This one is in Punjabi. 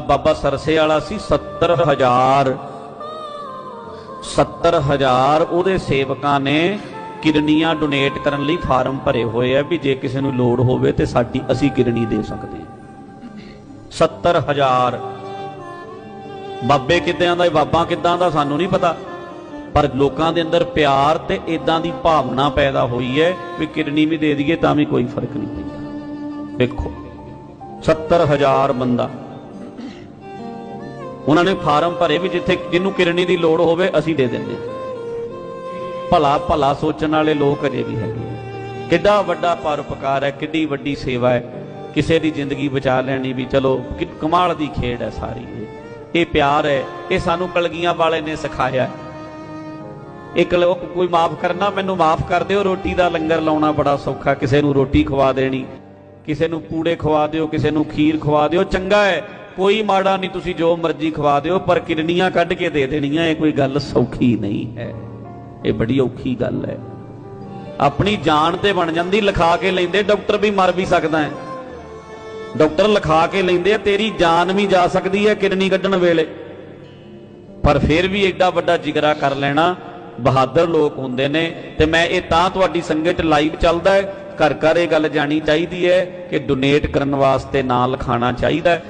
ਬਾਬਾ ਸਰਸੇ ਵਾਲਾ ਸੀ 70000 70000 ਉਹਦੇ ਸੇਵਕਾਂ ਨੇ ਕਿਰਨੀਆਂ ਡੋਨੇਟ ਕਰਨ ਲਈ ਫਾਰਮ ਭਰੇ ਹੋਏ ਆ ਵੀ ਜੇ ਕਿਸੇ ਨੂੰ ਲੋੜ ਹੋਵੇ ਤੇ ਸਾਡੀ ਅਸੀਂ ਕਿਰਨੀ ਦੇ ਸਕਦੇ ਹਾਂ। 70000 ਬਾਬੇ ਕਿੱਦਾਂ ਦਾ, ਬਾਬਾ ਕਿੱਦਾਂ ਦਾ ਸਾਨੂੰ ਨਹੀਂ ਪਤਾ, ਪਰ ਲੋਕਾਂ ਦੇ ਅੰਦਰ ਪਿਆਰ ਤੇ ਇਦਾਂ ਦੀ ਭਾਵਨਾ ਪੈਦਾ ਹੋਈ ਹੈ ਵੀ ਕਿਰਨੀ ਵੀ ਦੇ ਦਈਏ ਤਾਂ ਵੀ ਕੋਈ ਫ਼ਰਕ ਨਹੀਂ ਪੈਂਦਾ। ਵੇਖੋ 70000 ਬੰਦਾ ਉਹਨਾਂ ਨੇ ਫਾਰਮ ਭਰੇ ਵੀ ਜਿੱਥੇ ਜਿਹਨੂੰ ਕਿਰਨੀ ਦੀ ਲੋੜ ਹੋਵੇ ਅਸੀਂ ਦੇ ਦਿੰਦੇ ਭਲਾ ਭਲਾ ਸੋਚਣ ਵਾਲੇ ਲੋਕ ਅਜੇ ਵੀ ਹੈਗੇ ਆ। ਕਿੱਡਾ ਵੱਡਾ ਪਰਉਪਕਾਰ ਹੈ, ਕਿੱਡੀ ਵੱਡੀ ਸੇਵਾ ਹੈ। ਕਿਸੇ ਦੀ ਜ਼ਿੰਦਗੀ ਬਚਾ ਲੈਣੀ ਵੀ ਚਲੋ ਕਮਾਲ ਦੀ ਖੇਡ ਹੈ ਸਾਰੀ। ਇਹ ਇਹ ਪਿਆਰ ਹੈ, ਇਹ ਸਾਨੂੰ ਕਲਗੀਆਂ ਵਾਲੇ ਨੇ ਸਿਖਾਇਆ। ਇੱਕ ਲੋਕ ਕੋਈ ਮਾਫ ਕਰਨਾ, ਮੈਨੂੰ ਮਾਫ ਕਰ ਦਿਓ, ਰੋਟੀ ਦਾ ਲੰਗਰ ਲਾਉਣਾ ਬੜਾ ਸੌਖਾ। ਕਿਸੇ ਨੂੰ ਰੋਟੀ ਖਵਾ ਦੇਣੀ, ਕਿਸੇ ਨੂੰ ਪੂੜੇ ਖਵਾ ਦਿਓ, ਕਿਸੇ ਨੂੰ ਖੀਰ ਖਵਾ ਦਿਓ, ਚੰਗਾ ਹੈ। ਕੋਈ ਮਾੜਾ ਨਹੀਂ, ਤੁਸੀਂ ਜੋ ਮਰਜ਼ੀ ਖਵਾ ਦਿਓ, ਪਰ ਕਿਰਨੀਆਂ ਕੱਢ ਕੇ ਦੇ ਦੇਣੀਆਂ, ਇਹ ਕੋਈ ਗੱਲ ਸੌਖੀ ਨਹੀਂ ਹੈ। ਇਹ ਬੜੀ ਔਖੀ ਗੱਲ ਹੈ। ਆਪਣੀ ਜਾਨ ਤੇ ਬਣ ਜਾਂਦੀ, ਲਿਖਾ ਕੇ ਲੈਂਦੇ, ਡਾਕਟਰ ਵੀ ਮਰ ਵੀ ਸਕਦਾ ਹੈ। ਡਾਕਟਰ ਲਿਖਾ ਕੇ ਲੈਂਦੇ ਆ, ਤੇਰੀ ਜਾਨ ਵੀ ਜਾ ਸਕਦੀ ਹੈ ਕਿਰਨੀ ਕੱਢਣ ਵੇਲੇ। ਪਰ ਫਿਰ ਵੀ ਐਡਾ ਵੱਡਾ ਜਿਗਰਾ ਕਰ ਲੈਣਾ, ਬਹਾਦਰ ਲੋਕ ਹੁੰਦੇ ਨੇ, ਤੇ ਮੈਂ ਇਹ ਤਾਂ ਤੁਹਾਡੀ ਸੰਗਤ ਲਾਈਵ ਚੱਲਦਾ ਹੈ, ਘਰ ਘਰ ਇਹ ਗੱਲ ਜਾਣੀ ਚਾਹੀਦੀ ਹੈ ਕਿ ਡੋਨੇਟ ਕਰਨ ਵਾਸਤੇ ਨਾਂ ਲਿਖਾਣਾ ਚਾਹੀਦਾ